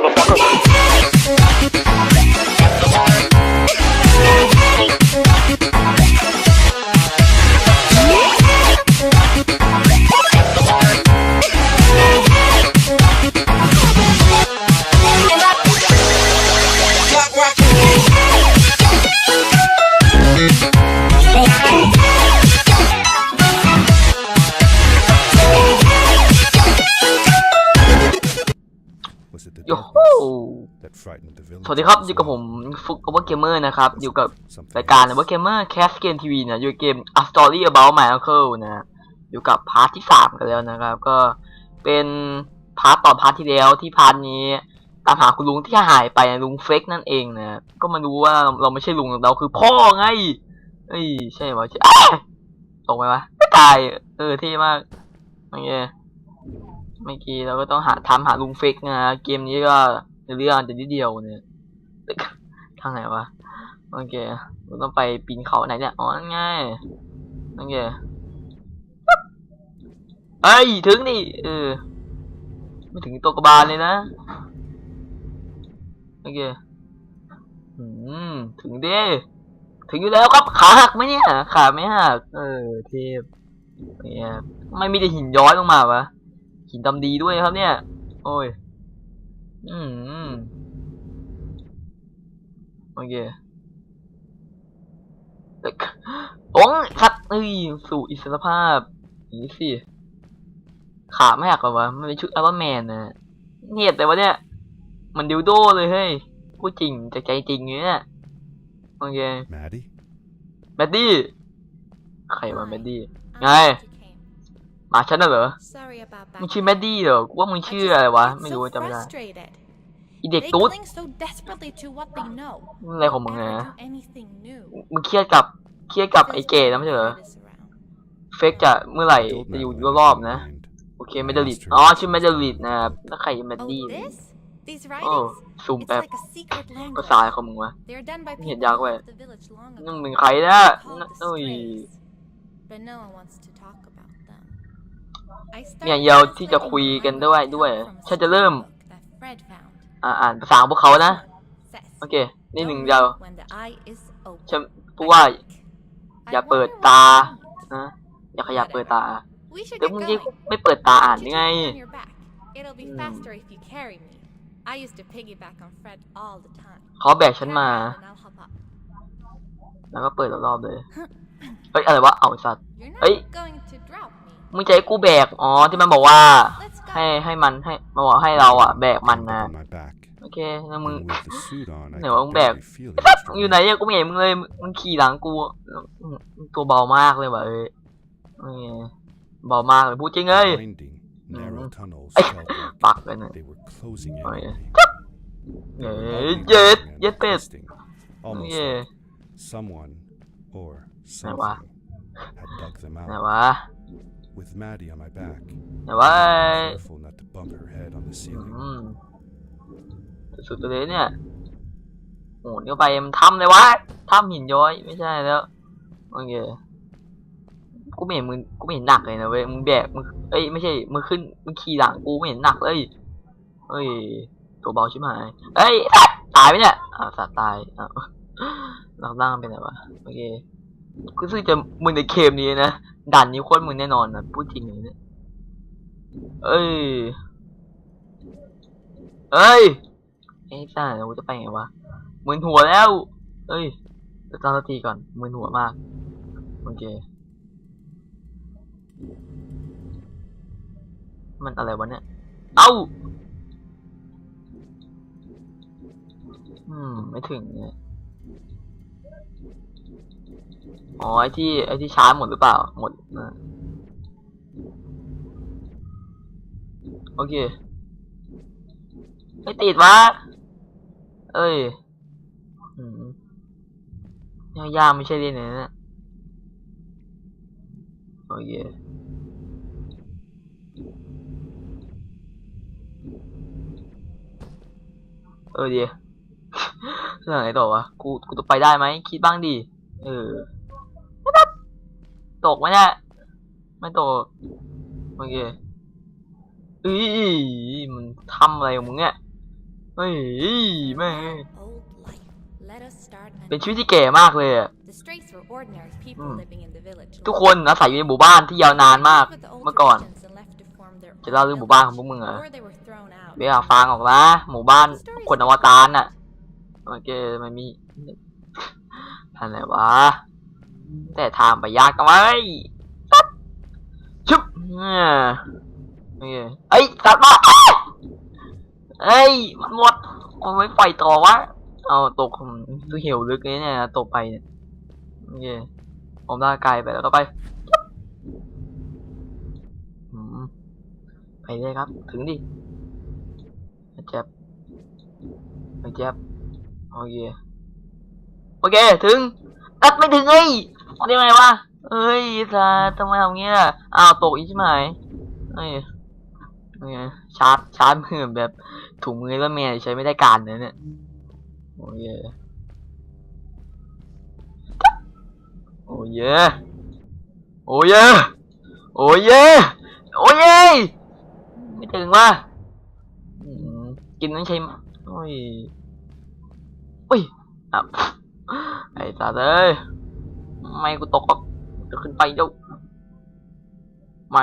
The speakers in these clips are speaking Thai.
motherfucker. สวัสดีครับอยู่กับผมฟุกอเวอร์เกมเมอร์นะครับ อยู่กับ Something รายการ Over Gamer Cast Game TV นะอยู่เกม A Story About My Uncle นะอยู่กับพาร์ทที่สามกันแล้วนะครับ ก็เป็นพาร์ทต่อพาร์ทที่แล้วที่พาร์ทนี้ตามหาคุณลุงที่หายไปลุงเฟกนั่นเองนะก็มารู้ว่าเราไม่ใช่ลุงเราคือพ่อไงเอ้ยใช่ปะใช่อ้ายตกไหมวะไม่ตายเออเท่มากโอเคเมื่อกี้เราก็ต้องหาทำหาลุงเฟกนะเกมนี้ก็เรื่องจะนิดเดียวเนี่ย ทางไหนวะ โอเคต้องไปปีนเขาไหนเนี่ย อ๋อนั่นไงโอเคเอ้ย ถึงดิเออ ไม่ถึงตัวกระบาลเลยนะ โอเค อืม ถึงดิถึงอยู่แล้วครับ ขาหักไหมเนี่ย ขาไม่หัก เออ เทพเนี่ยไม่มีแต่หินย้อยลงมาวะ หินดำดีด้วยครับเนี่ย โอ้ย อืม อเคเด็กองสัตว์เอ้ยสู่อิสรภาพอย่างนี้สิขาไม่หักเหรอวะมันเป็นชุดอัลแมนนะเงียบแต่ว่าเนี่ย มันดิวโดเลยเฮ้ยพูดจริงจากใจจริงเนี่ยโอเค Maddie? แมดดี้ใครวะแมดดี้ I'm Ngay. glad you came. หมาฉันน่ะเหรอ Sorry about มึง back ชื่อแมดดี้เหรอกูว่ามึง I ชื่อ just อะไรวะ get ไม่ so รู้จำไม่ได้ frustrated. อี เด็ก They ตุ๊ด cling so desperately to what they know. อะไรของมึง Never นะ do anything new. มึงเครียดกับเครียดกับไอ้เก๋นะไม่ใช่เหรอ Because the herd is around. เฟกจะเมื่อไหร่ Old จะอยู่ Madeline รอบ had ๆนะ mind. โอเคแมดลิดอ๋อชื่อแมดลิดนะครับแล้วใครแมด Oh, ดี้ this? These โอ้ writings? ซูม It's แป๊บ like a secret ภา language. ษาอะไรของมึงวะ They're done by เห็น people ยาก who เว้ย left the village long นั่น ago. มึงใครนะ Called นั่น the โอ้ย Strays. But no one wants to talk about them. I เนี่ย started เยาวที่จะ translating คุย the กันด้วย language ด้วย help from a ฉันจะเริ่ม storybook that Fred found. อ่าอ่านภาษาของพวกเขานะ Says, โอเค นี่หนึ่ง "Don't เดียว look when the eye is open." ฉันพูดว่า I อย่า wonder เปิด what ตา that means. นะ อย่าขยับเปิดตา We should เดี๋ยว get มึง going. ยังไม่เปิดตาอ่าน Put ยัง your ไง feet on your back. It'll be Hmm. faster if you carry me. I used to piggyback on Fred all the time. เขาแบกฉันมา Carry on and I'll hop up. แล้วก็เปิดรอบๆเลย เฮ้ย อะไรวะ เอาไอ้สัตว์ You're not Ấy. going to drop me. มึงจะให้กูแบก อ๋อ ที่มันบอกว่า Let's ให้ go. ให้มันให้มาบอกให้เราอะแบกมัน Up นะ on my back. โอเคแล้วมึง And with the suit on, I ไหนวะ could มึงแบก barely feel ไอ้ the สัตว์ extra มึงอยู่ไหน weight. เนี่ยกูไม่เห็นมึงเลยมึงขี่หลังกูมึงตัวเบามากเลยว่ะเอ้ยเอ้ยเบามากเลยพูดจริงเอ้ย Winding, narrow tunnels Ấy. felt like ปักเลยเนี่ย they were closing in Ôi. on me. เอ้ย Walking เย็ด and เย็ดเป็ด twisting, Almost เย้ like someone or Này quá. something had dug them ไหน out. วะ With Maddie on my back, ไหนวะ careful not to bump her head on the ceiling. อืมสุดๆไปเลยเนี่ยโหนเข้าไปมันทำเลยวะทำหินย้อยไม่ใช่แล้วโอเคกูไม่เห็นมึงกูไม่เห็นหนักเลยนะเว้ยมึงแบกมึงเอ้ยไม่ใช่มึงขึ้นมึงขี่หลังกูไม่เห็นหนักเลยเอ้ยตัวเบาชิบหายเอ้ยสัตว์ตายไหมเนี่ยอ่าวสัตว์ตายอ้าวเราล่างเป็นไงวะโอเคกูรู้สึกจะมึงในเกมนี้นะ ด่านนี้โคตรมึงแน่นอนนะพูดจริงเลยเนี่ยเอ้ย เอ้ยไอ้ซ่าเดี๋ยวกูจะไปไงวะมึนหัวแล้ว เอ้ยจะตั้งสติก่อนมึนหัวมากโอเค มันอะไรวะเนี่ยเอ้า อืม ไม่ถึงเนี่ย อ๋อไอที่ไอที่ชาร์จหมดหรือเปล่า หมดนะโอเค ไม่ติดวะ เอ้ยยังยากไม่ใช่เล่นเลยนะโอเคเออดีเรื่องไหนต่อวะ กู กูจะไปได้ไหม คิดบ้างดิ เออ ตกไหมเนี่ยไม่ตกโอเคเอ้ยมันทำอะไรของมึงเนี่ยเเฮ้ยแม่ง Old life. Let us start เป็นชีวิต anew. ที่แก่มากเลยอะ The Straits were ordinary people Hmm. living in the village. ทุกคนอาศัยอยู่ในหมู่บ้านที่ยาวนานมาก With the old เมื่อก่อน traditions and left to form their จะเล่า own เรื่องหมู่บ้านของพวก village มึงเหรอ before they were thrown out. เบียร์ฟังออกนะหมู่บ้านคนอวตารน่ะโอเคมันมีทันไหนวะ แต่ทางไปยากกันไว้ตัดชุบเนี่ยโอเคเอ้ยตัดมาเอ้ยมันหมดมันไม่ปล่อยต่อวะเอาตกตัวเหี่ยวลึกเลยเนี่ยตกไปเนี่ยโอเคผมลากไกลไปแล้วก็ไปไปเลยครับ ถึงดิเจ็บไม่เจ็บโอเคโอเค ถึงตัดไม่ถึงเอ้ ได้ไงวะเอ้ยสาทำไมทำเงี้ยอ้าวตกอีกใช่ไหมเอ้ยโอเคชาร์จชาร์จมือแบบถุงมือแล้วเมียใช้ไม่ได้การเลยเนี่ยโอเคโอ้ยโอ้ยโอ้ยโอ้ยไม่ถึงว่ะกินต้องใช้โอ้ยโอ้ยอะไอ้ตว์เอ้ย ไม่กูตกหรอกจะขึ้นไปเจ้าไม่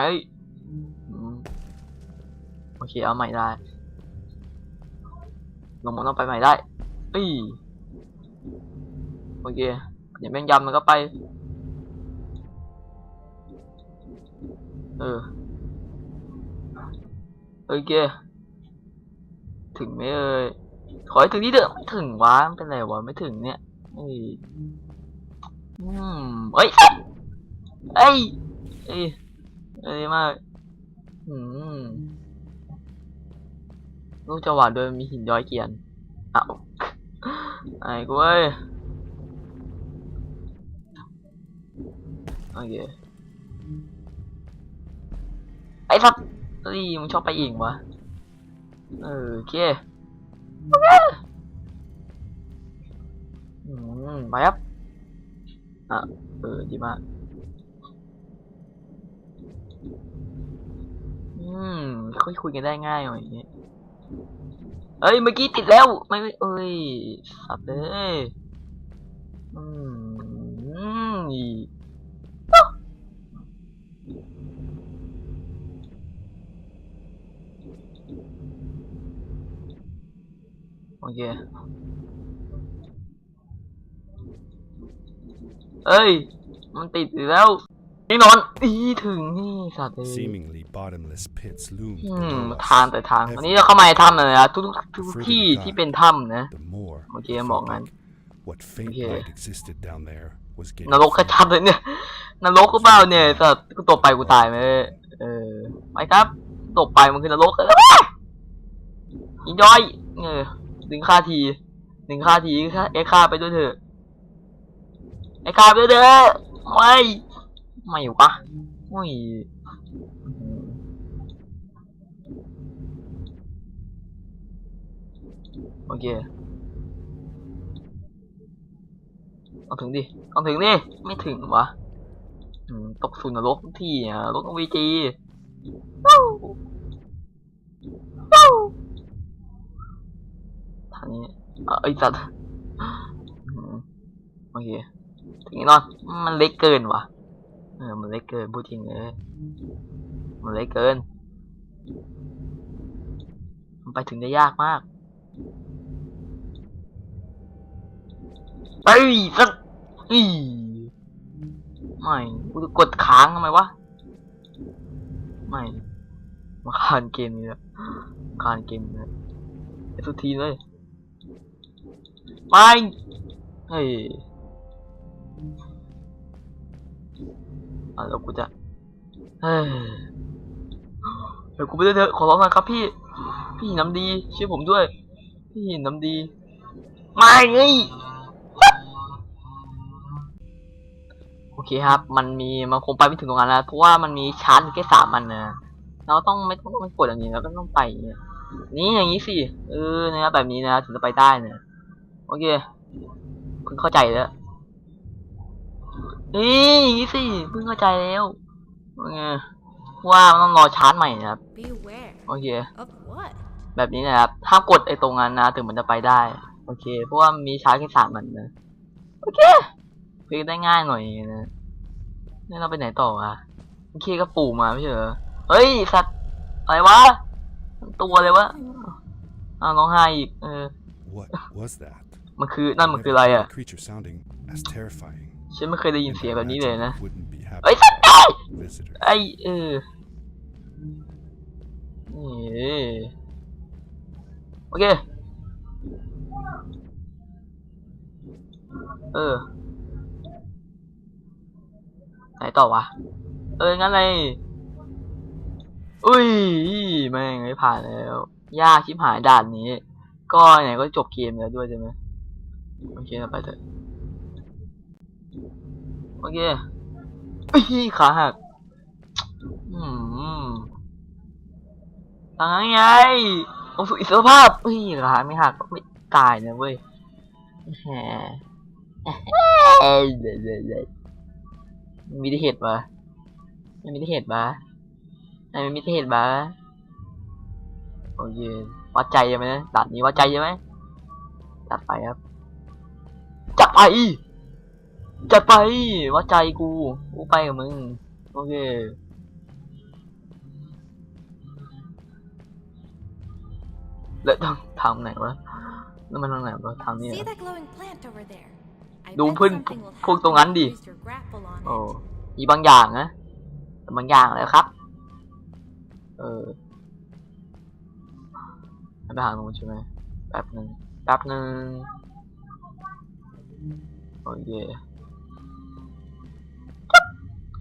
โอเคเอาใหม่ได้ลงมาต้องไปใหม่ได้เอ้ยโอเคอย่าแม่งยำมันก็ไป เออโอเค ถึงไหมเอ่ยขอให้ถึงที่เดิมไม่ถึงวะมันเป็นไรวะไม่ถึงเนี่ยเอืมเอ้ยเอ้ยเอ้ยเอ้ยมากอืมลูกจังหวะโดยมีหินย้อยเกียนอ้าวไอ้กูเอ้ยโอเคไอ้สัตว์เฮ้ยมึงชอบไปอีกวะเออโอเคอืมไปครับ อะเออดีมากอืมค่อยคุยกันได้ง่ายหน่อยนี้เอ้ยเมื่อกี้ติดแล้วไม่ไม่เอ้ยสับเลยอืมอืมโอเค เอ้ย มันติดอยู่แล้วแน่นอนอีถึงนี่สัตว์เลย Seemingly bottomless pits loomed อืม below us. ทางแต่ทางวันนี้เราเข้ามาในถ้ำเลยนะทุกๆทุกๆที่ที่เป็นถ้ำนะ The more Ok, we em felt bỏ ngắn. like what faint Ok. light existed down there was น getting รก fainter. ชัดๆเลยเนี่ยนรกก็เปล่าเนี่ยสัตว์กูตกไปกูตายไหมเออไปครับตกไปมันคือนรกเลยอินจอยเออดึงค่าทีดึงค่าทีค่าเอ็กค่าไปด้วยเถอะ เอ็กค่าไปด้อไม่ไม่วะไม่โอเคเอาถึงดิเอาถึงดิไม่ถึงวะตกสู่นรกทุกที่อะรกวีจีทางนี้อะไอ้สัตว์โอเค ถึงแน่นอมันเล็กเกินวะเออ มันเล็กเกินพูดจริงเลยมันเล็กเกิน มันไปถึงได้ยากมากเฮ้ยสักอีไม่กูจะกดค้างทำไมวะ ไม่มาคานเกมนี้แล้วคานเกมนี้ละทุกทีเลยไม่เฮ้ย อะแล้วกูจะเฮ้ยเดี๋ยวกูไปด้วยเถอะขอร้องน่อยครับพี่ พี่น้ำดีช่วยผมด้วย พี่น้ำดีไม่เฮ้ยโอเคครับ มันมีมันคงไปไม่ถึงตรงนั้นแล้ว เพราะว่ามันมีชั้นแค่สามอันนะเราต้องไม่ต้องไม่กดอย่างนี้แล้วก็ต้องไปนี่อย่างนี้สิเออนะครับแบบนี้นะถึงจะไปได้นะโอเคเพิ่งเข้าใจแล้ว นี่อย่างนี้สิเพิ่งเข้าใจแล้วโอเคว่ามันต้องรอชาร์จใหม่นะครับ Beware โอเค of what? แบบนี้นะครับห้ามกดไอ้ตรงนั้นนะถึงมันจะไปได้ โอเค เพราะว่ามีชาร์จแค่สามมันนะ โอเคพลิกได้ง่ายหน่อยนะนี่เราไปไหนต่อวะโอเคก็ปู่มาไม่ใช่เหรอเฮ้ยสัตว์อะไรวะ ตัวเลยวะอ้าวร้องไห้อีก เออ What was that? มันคือนั่นมันคืออะไรอะ A creature sounding as terrifying. ฉันไม่เคยได้ยินเสียงแบบนี้เลยนะ Wouldn't be happy เอ้ยสัตว์เอ้ย visitor. ไอเออนี่โอเค เออ ไหนต่อวะ เออ งั้นเลยอุ้ย แม่งไม่ผ่านแล้ว ยากชิบหายด่านนี้ ก็ไหนก็จบเกมแล้วด้วยใช่ไหมโอเคเราไปเถอะ โอเคขาหักอืมทางไงลงสู่อิสรภาพเฮ้ยขาไม่หักไม่ตายนะเว้ยแหมเอ้ยเดี๋ยวเดี๋ยวเดี๋ยวมีที่เหตุปะไม่มีที่เหตุปะไม่มีที่เหตุปะโอเควัดใจใช่ไหมนะด่านนี้วัดใจใช่ไหมจัดไปครับจัดไป จัดไปวัดใจกูกูไปกับมึง โอเคแล้วทางทางไหนวะนั่นมันทางไหนวะทางนี้เหร See อ that glowing plant over there? I ดู bet เพื่อน something will พวก happen ตรงนั้น if ดิ you use your grapple on โอ้ it. มีบางอย่างนะแต่บางอย่างเลยครับ เออให้ไปหาตรงนู้นใช่ไหมแป๊บหนึ่งแป๊บหนึ่งโอเค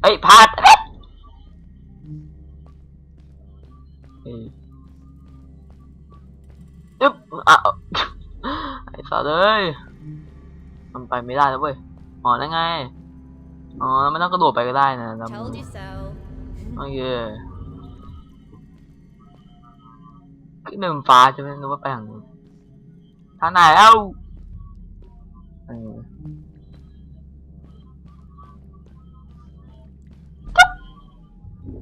เอ้ยพลาดเอ้ยอึ๊บอ้าวไอ้สัตว์เอ้ยมันไปไม่ได้แล้วเว้ยอ๋อนั่นไง อ๋อไม่ต้องกระโดดไปก็ได้นะแล้ว Told you so. โอเคขึ้นไปบนฟ้าใช่ไหมนึกว่าไปทางนู้นทางไหนเอ้า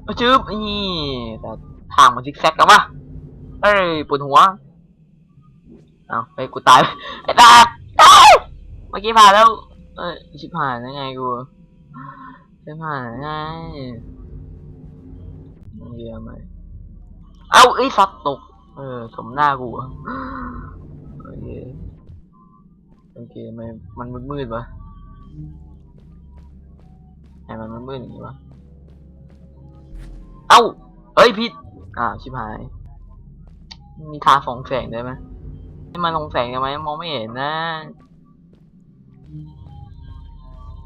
เออจึ๊บนี่แต่ทางมันซิกแซกกันวะเอ้ยปวดหัวเอาไปกูตายไอ้ตาตายเมื่อกี้ผ่านแล้ว เอ้ยชิบหายแล้วไงกูชิบหายแล้วไงเยี่ยมไหมเอ้าไอ้สัตว์ตก เออสมหน้ากูอะโอเคโอเคมันมันมืดๆวะไอ้มันมืดๆอย่างนี้วะ เอ้าเอ้ยผิดอ่าชิบหาย มีทางสองแสงได้ไหมให้มันลงแสงได้ไหมมองไม่เห็นนะ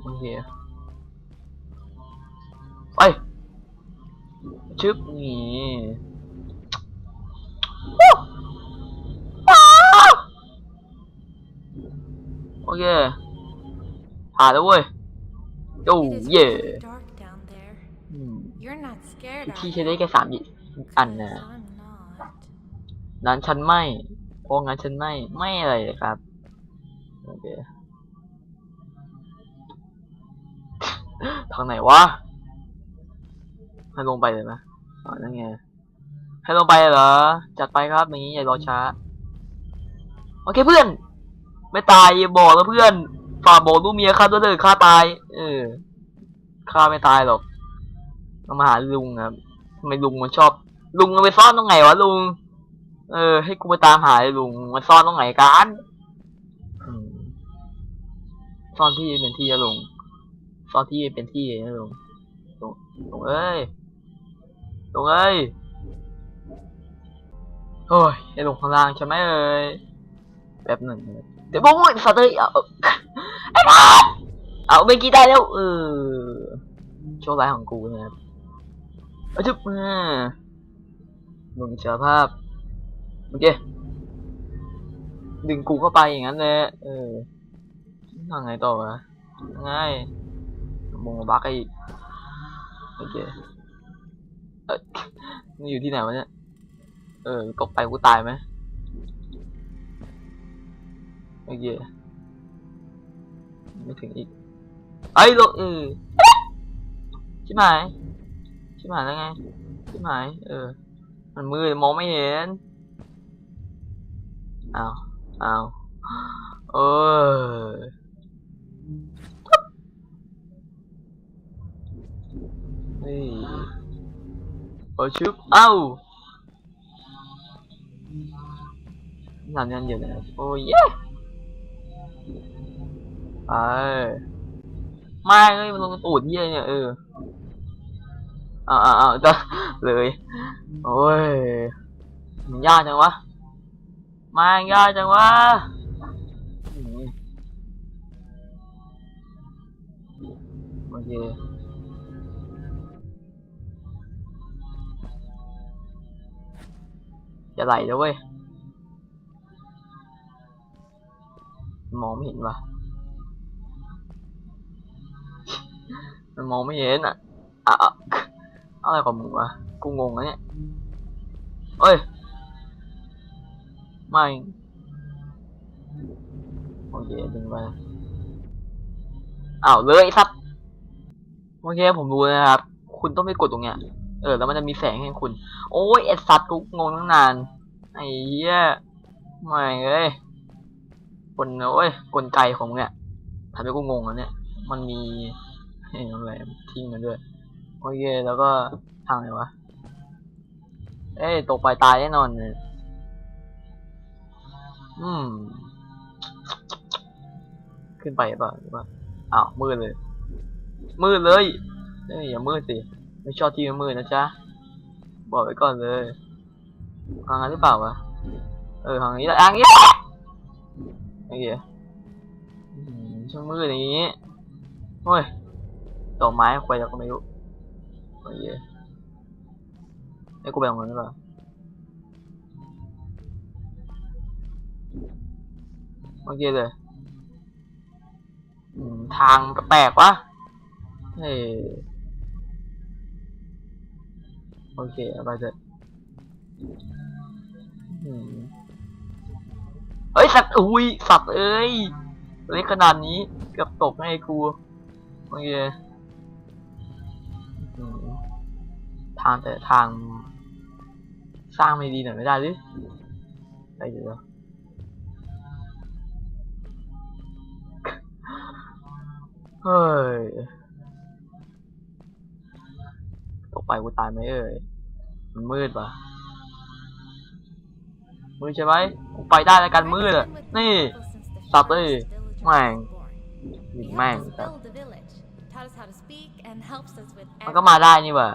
โอเคไปชึบนี่วู้ว้าวโอเคผ่านแล้วเว้ยโอ้ It is เย่ อืม You're not scared, ที่ are ใช้ you? ได้แค่สามอันนะ 'Cause I'm not. นั้นฉันไม่เพราะงั้นฉันไม่ไม่อะไรเลยครับโอเคทางไหนวะให้ลงไปเลยไหมอ๋อนั่นไงให้ลงไปเหรอ จัดไปครับอย่างนี้อย่ารอช้า โอเคเพื่อน ไม่ตายอย่าบอกแล้วเพื่อน ฝากบอกลูกเมียข้าด้วยเถิดข้าตาย เออข้าไม่ตายหรอก มาหาลุงครับทำไมลุงมันชอบ ลุงมันไปซ่อนตรงไหนวะลุง เออ ให้กูไปตามหาไอ้ลุงมันซ่อนตรงไหนกันซ่อนที่เป็นที่อะลุงซ่อนที่เป็นที่นะลุงลุงลุงเอ้ยลุงเอ้ยโอ้ยไอ้ลุงข้างล่างใช่ไหมเอ้ยแป๊บหนึ่งเดี๋ยวบอกว่าสัตว์เอ้ยเอาไอ้บ้าเอาไปกี่ได้แล้วเออโชคร้ายของกูนะครับ อาจุ๊บมาลุงเสียภาพโอเคดึงกูเข้าไปอย่างนั้นเลยเออทางไงต่อวะง่ายมงบักไอ้โอเคเออนี่อยู่ที่ไหนวะเนี่ยเออตกไปกูตายไหมโอเคไม่ถึงอีกไอ้ลงเออชิบหาย ชิบหายแล้วไงชิบหาย เออ มันมืดมองไม่เห็นเอาเอาเออเฮ้ยโอ้ชุบเอ้าทำยันอยู่นะโอ้ยเย้ไม่เอ้ยมันลงตูดเยี่ยเนี่ยเออ อาเอาเอาจะเลย โอ้ย มันยากจังวะ มายากจังวะมโอเคจะไหลแล้วเว้ย มองไม่เห็นวะมันมองไม่เห็นอะอะ อะไรของมึงวะกูงงนะเนี่ยเอ้ยไม่โอเคดึงไปอ้าวเลยไอ้สัตว์โอเคผมรู้นะครับ คุณต้องไปกดตรงเนี้ยเออ แล้วมันจะมีแสงให้คุณ โอ้ยไอ้สัตว์กูงงตั้งนาน ไอ้เหี้ยไม่เอ้ยคนโอ้ยกลไกของมึงเนี่ยทำให้กูงงแล้วเนี่ย มันมีเฮ้ยอะไรทิ้งมันด้วย โอเคแล้วก็ทางไหนวะ เอ้ยตกไปตายแน่นอนเลยอืม ขึ้นไปป่ะหรือว่าอ้าวมืดเลย มืดเลยเอ้ยอย่ามืดสิไม่ชอบที่มืดนะจ๊ะบอกไว้ก่อนเลยทางนั้นหรือเปล่าวะเออทางนี้แหละทางนี้แหละโอเคอืมช่างมืดอย่างนี้โอ้ยดอกไม้ควายแล้วก็ไม่รู้ อเคไอ้กูไปตรงนั้นหรือเปล่าโอเคเลยทางแปลกวะเฮ้ยโอเคเอาไปเถอะเฮ้ย สัตว์อุ้ย สัตว์เอ้ยเล็กขนาดนี้ เกือบตกให้กู โอเค ทางแต่ทาง สร้างไม่ดีหน่อยไม่ได้หรือได้อยู่แล้วเฮ้ยตกไปกูตายไหมเอ่ยมันมืดปะมืดใช่ไหมกูไปได้แล้วกันมืดอะนี่สัตว์เอ้ยแม่งหยิงแม่งครับมันก็มาได้นี่หว่า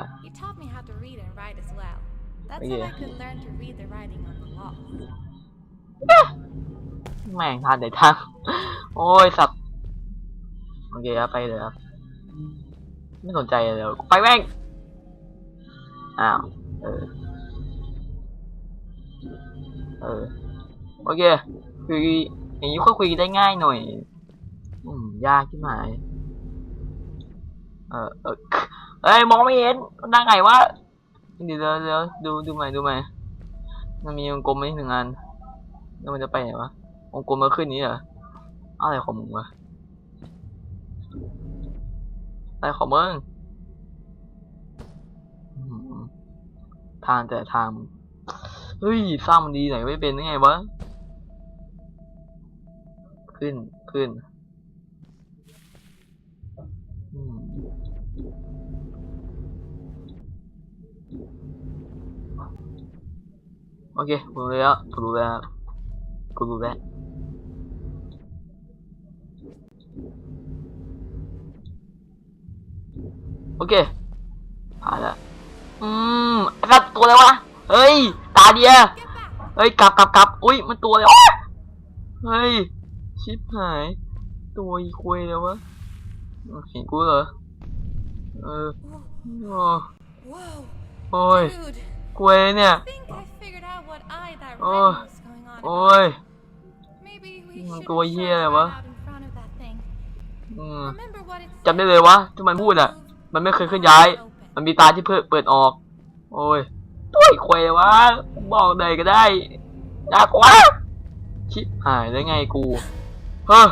That's Yeah. how I could learn to read the writing on the wall. แม่งทานไหนทาง โอ้ยสัตว์โอเคครับไปเลยครับ ไม่สนใจเลยไปแม่ง อ้าว เออ เออ โอเค คืออย่างนี้ก็คุยได้ง่ายหน่อย อืม ยากที่หมาย เออ เออเอ้ย มองไม่เห็นได้ไงวะ เดี๋ยวเดี๋ยวดูดูใหม่ดูใหม่มันมีวงกลมไหมหนึ่งอันแล้วมันจะไปไหนวะวงกลมมันขึ้นนี้เหรออะไรของมึงวะอะไรของมึงทางแต่ทางเฮ้ยสร้างมันดีไหนไม่เป็นได้ไงวะขึ้นขึ้น โอเคกูรู้แล้วกูรู้แล้วกูรู้แล้วโอเคผ่านล้วอืมไอ้สัตว์ตัวอะไรวะเฮ้ย ตาเดียเฮ้ย กลับกลับกลับอุ้ย มันตัวอะไรวเฮ้ย ชิบหาย ตัวอีคุยเลยวะเห็นกูเหรอ เออ โอ้ whoa, โอ้ย dude! คุยเนี่ย I think I figured out what eye that Oh. writing was going on โอ้ about. ย Maybe we มัน should ตัวเหี้ยอะไรวะ out in front of that thing. อืม Remember what it จำได้เลยวะที่มันพูดอะ มันไม่เคยเคลื่อนย้าย มันมีตาที่เพิ่เปิดออก โอ้ยตัวอีคุยวะบอกเลยก็ได้ยากกว่าชิปหายได้ไงกูเฮ้อ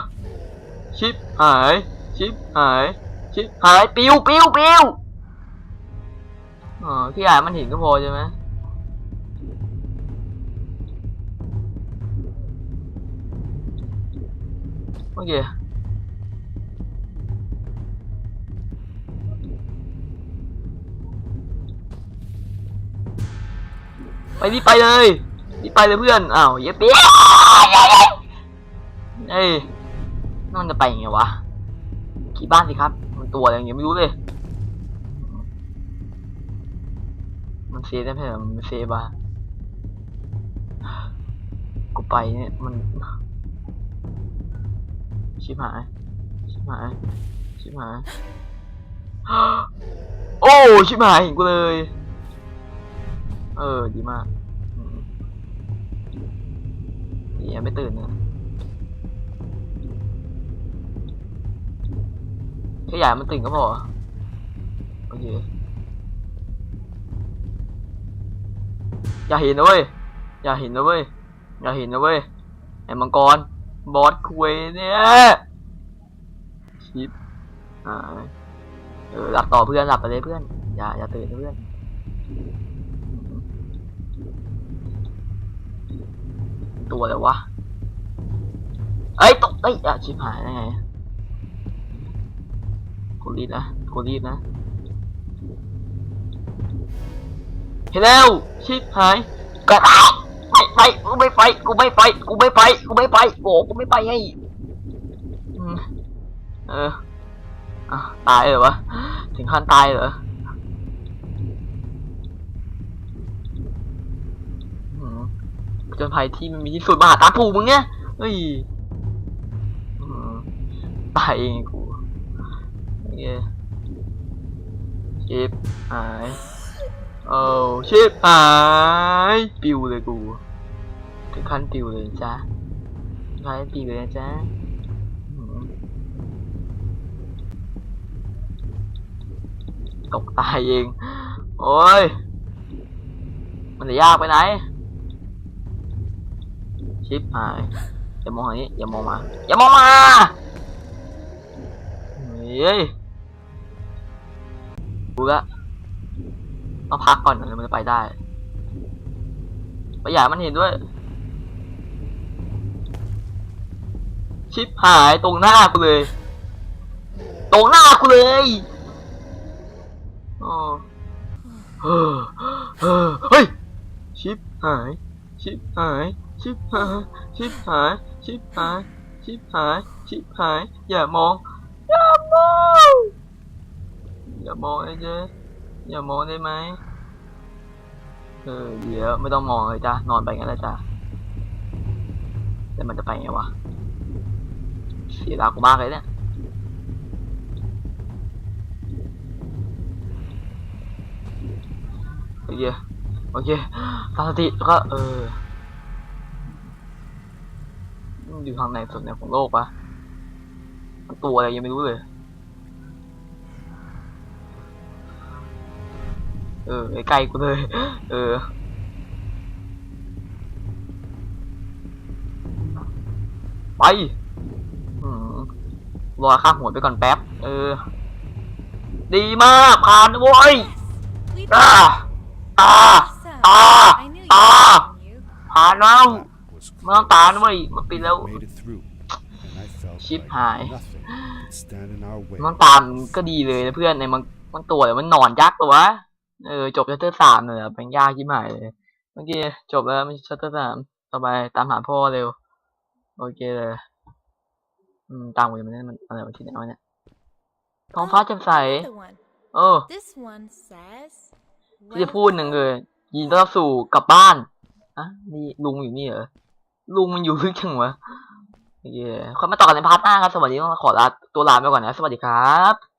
ชิปหาย ชิปหาย ชิปหาย ปิวปิวปิว อ๋อที่อ่านมันห็นก็พอใช่ไหมโอเคไปรีบไปเลยรีบไปเลยเพื่อน อ้าวเย็บเปี้ยเอ้ยนั่นมันจะไปยังไงวะขี่บ้านสิครับ มันตัวอะไรอย่างเงี้ยไม่รู้เลย มันเซฟได้ไหมเหรอมันเซฟอะกูไปเนี่ยมัน ชิบหาย ชิบหาย ชิบหาย โอ้ ชิบหายเห็นกูเลย เออ ดีมากดียังไม่ตื่นนะแค่อยากให้มันตื่นก็พอ โอเค อย่าเห็นนะเว้ย อย่าเห็นนะเว้ย อย่าเห็นนะเว้ย ไอ้มังกร บอสคุยเนี่ยชิปอ่าเออหลับต่อเพื่อนหลับไปเลยเพื่อน อย่าอย่าตื่นเพื่อน ตัวอะไรวะ เอ้ยตกเอ้ยอะชิบหายได้ไงกูรีบนะกูรีบนะ เห็นแล้วชิบหายกระไม่ไปกูไม่ไปกูไม่ไปกูไม่ไปกูไม่ไปโอ้กูไม่ไปไงเออตายเหรอวะถึงขั้นตายเหรอจนภัยที่มันมีที่สุดมาหาตาผูมึงเนี่ยเฮ้ยอืมตายเองกูโอเคชิบหาย โอ้ชิบหายปิวเลยกูถึงขั้นปิวเลยจ้ะขั้นปิวเลยจ๊ะตกตายเอง โอ้ย มันจะยากไปไหน ชิบหาย อย่ามองอันนี้ อย่ามองมา อย่ามองมาเฮ้ยกูละ ต้องพักก่อนถึงมันจะไปได้ไปอย่ามันเห็นด้วย ชิปหายตรงหน้ากูเลย ตรงหน้ากูเลยโอ้เฮ้อเฮ้อเฮ้ย ชิปหาย ชิปหาย ชิปหาย ชิปหาย ชิปหาย ชิปหาย ชิปหาย อย่ามอง อย่ามอง อย่ามองไอ้เจ๊ อย่ามองได้ไหมเออเดี๋ยวไม่ต้องมองเลยจ้ะนอนไปงั้นแหละจ้ะแต่มันจะไปไงวะเสียดากูมากเลยเนี่ยโอเคโอเคตั้งสติแล้วก็เอออยู่ทางไหนสุดเนี่ยของโลกปะตัวอะไรยังไม่รู้เลย ออใกล้ๆกูเลย เออ ไปอืมรอข้ามหัวไปก่อนแป๊บ เออ ดีมาก ผ่านโว้ย We did อ่า it. อ่า Awesome. Ah. I knew you Ah. could win you. ผ่านแล้ว That was ไม่ต้องตามนะเว้ยมันปิดแล้ว made it through, and I felt Ship like high. nothing could stand in our way. มันตามก็ดีเลยนะเพื่อนในมันมันตัวเดี๋ยวมันนอนยักษ์ตัววะ เออจบชัตเตอร์สามเลยอะเป็นยากยิ่หายเลยเมื่อกี้จบแล้วไม่ใช่ชัตเตอร์สามต่อไปตามหาพ่อเร็ว โอเคเลยอืมตามกูยังไม่ได้มันอะไรวะที่ไหนวะเนี่ยท้องฟ้าแจ่มใส Another one. เออ This one says. ที่จะพูดหนึ่งเลยยินต้อนรับสู่กลับบ้านอะนี่ลุงอยู่นี่เหรอลุงมันอยู่ลึกจังวะโอเคค่อยมาต่อกันในพาร์ทหน้าครับ สวัสดีต้องขอลาตัวลาไปก่อนนะ สวัสดีครับ